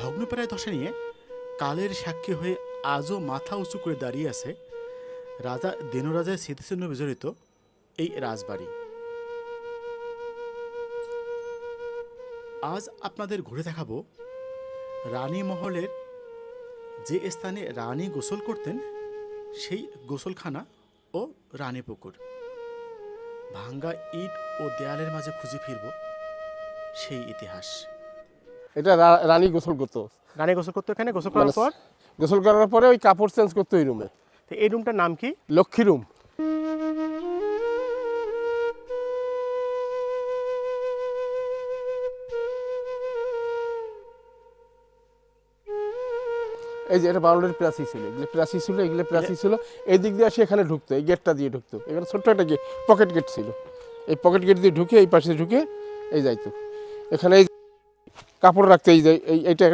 ভগ্নপ্রায় দশা নিয়ে কালের সাক্ষী হয়ে আজও মাথা উঁচু করে দাঁড়িয়ে আছে রাজা দিনরাজের স্মৃতিচিহ্ন বিজড়িত এই রাজবাড়ি। আজ আপনাদের ঘুরে দেখাবো রানী মহলের যে স্থানে রানী গোসল করতেন, সেই গোসলখানা ও রানী পুকুর ভাঙ্গা ইট ও দেয়ালের মাঝে খুঁজে ফিরব সেই ইতিহাস। এটা রানী গোসল করতো। রানী গোসল করতো এখানে? গোসল করার মানে পর? গোসল করার পরে ওই কাপড় চেঞ্জ করতো ওই রুমে তো এই রুমটার নাম কি? লক্ষ্মী রুম এই যে এটা বাউন্ডারি প্রাচী ছিল। এগুলো প্রাচী ছিল এগুলো প্রাচী ছিল। এই দিক দিয়ে আসে এখানে ঢুকতো এই গেটটা দিয়ে ঢুকতো। এখানে ছোট্ট একটা গেট পকেট গেট ছিল। এই পকেট গেট দিয়ে ঢুকে এই পাশে ঢুকে এই যাইতো। এখানে এই কাপড় রাখতে এই যে এই এইটা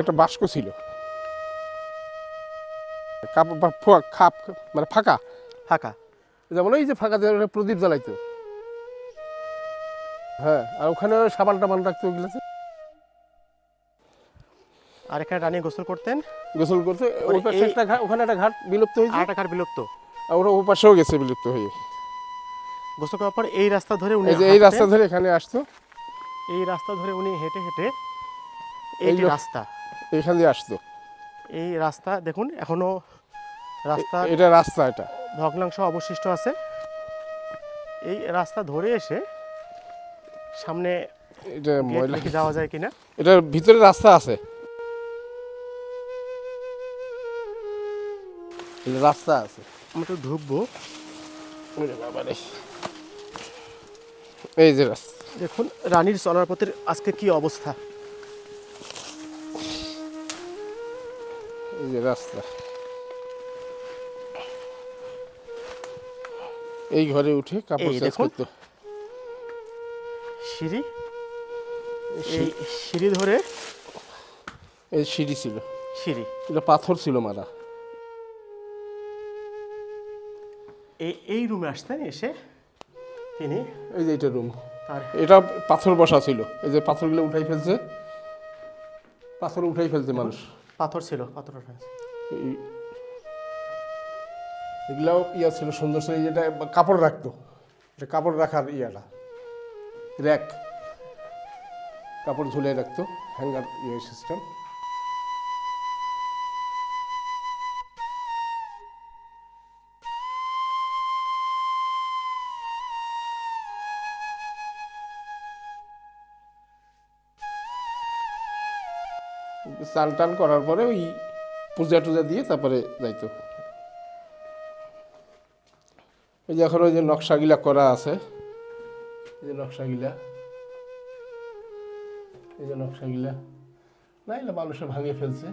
একটা বাস্ক ছিল। কাপড় খাপ মানে ফাঁকা। ফাঁকা। যেমন এই যে ফাঁকা প্রদীপ জ্বালাইতো। হ্যাঁ আর ওখানে সাবান টাবান রাখতো ওগুলোতে আর এখানে রানী গোসল করতেন। গোসল করতে ওই পাশে একটা ঘাট ওখানে একটা ঘাট বিলুপ্ত হয়েছে। একটা ঘাট বিলুপ্ত। আর ওরা ও পাশেও গেছে বিলুপ্ত হয়ে। গোসল করার পর এই রাস্তা ধরে উনি এই রাস্তা ধরে এখানে আসতো। এই রাস্তা ধরে উনি হেঁটে হেঁটে এই রাস্তা এখান দিয়ে আসতো। এই রাস্তা দেখুন এখনও রাস্তা এটা রাস্তা এটা। ভগ্নাংশ অবশিষ্ট আছে। এই রাস্তা ধরে এসে সামনে এটা ময়লা। দেখে যাওয়া যায় কিনা? এটার ভিতরে রাস্তা আছে। রাস্তা আছে। আমরা একটু ঢুকবো। এই যে রাস্তা। দেখুন রানীর চলার পথের আজকে কি অবস্থা? এই যে রাস্তা। এই ঘরে উঠে কাপড় চেঞ্জ। করতো সিঁড়ি। এই সিঁড়ি। ধরে এই সিঁড়ি ছিল। সিঁড়ি। এটা পাথর ছিল মারা। এই এই রুমে আসতেন এসে তিনি? এই যে এটা রুম। তার এটা পাথর বসা ছিল। এই যে পাথরগুলো উঠাই ফেলছে। পাথর উঠাই ফেলছে মানুষ। পাথর ছিল পাথর উঠাই এগুলাও ইয়া ছিল সুন্দর ছিল। যেটা কাপড় রাখতো। এটা কাপড় রাখার ইয়াটা। র্যাক। কাপড় ঝুলে রাখতো। হ্যাঙ্গার ইয়ে সিস্টেম স্নান টান করার পরে ওই পূজা টুজা দিয়ে তারপরে যাইতো। ওই যে এখন ওই যে নকশাগুলা করা আছে, এই যে নকশাগুলা, এই যে নকশাগুলা না, মানুষে ভাঙিয়ে ফেলছে।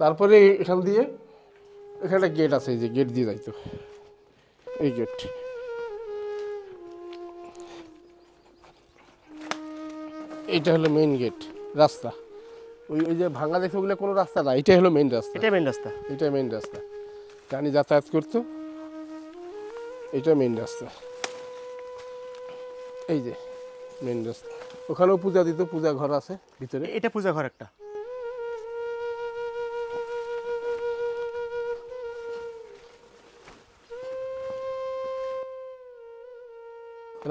তারপরে এখান দিয়ে, এখানে গেট আছে, এই যে গেট দিয়ে যাইতো। এই গেট এটা হলো মেইন গেট রাস্তা। ওই ওই যে ভাঙা দেখে ওগুলো কোনো রাস্তা না এটাই হলো মেইন রাস্তা। এটাই মেন রাস্তা। এটা মেইন রাস্তা। রানী যাতায়াত করতো এটা মেইন রাস্তা। এই যে মেইন রাস্তা। ওখানেও পূজা দিত পূজা ঘর আছে ভিতরে। এটা পূজা ঘর একটা।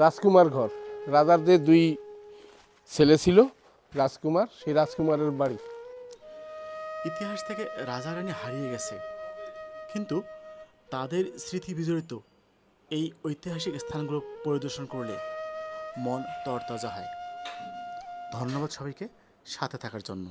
রাজকুমার ঘর রাজার যে দুই ছেলে ছিল রাজকুমার, সেই রাজকুমারের বাড়ি। ইতিহাস থেকে রাজা রানী হারিয়ে গেছে, কিন্তু তাদের স্মৃতি বিজড়িত এই ঐতিহাসিক স্থানগুলো পরিদর্শন করলে মন তরতাজা হয়। ধন্যবাদ সবাইকে, সাথে থাকার জন্য।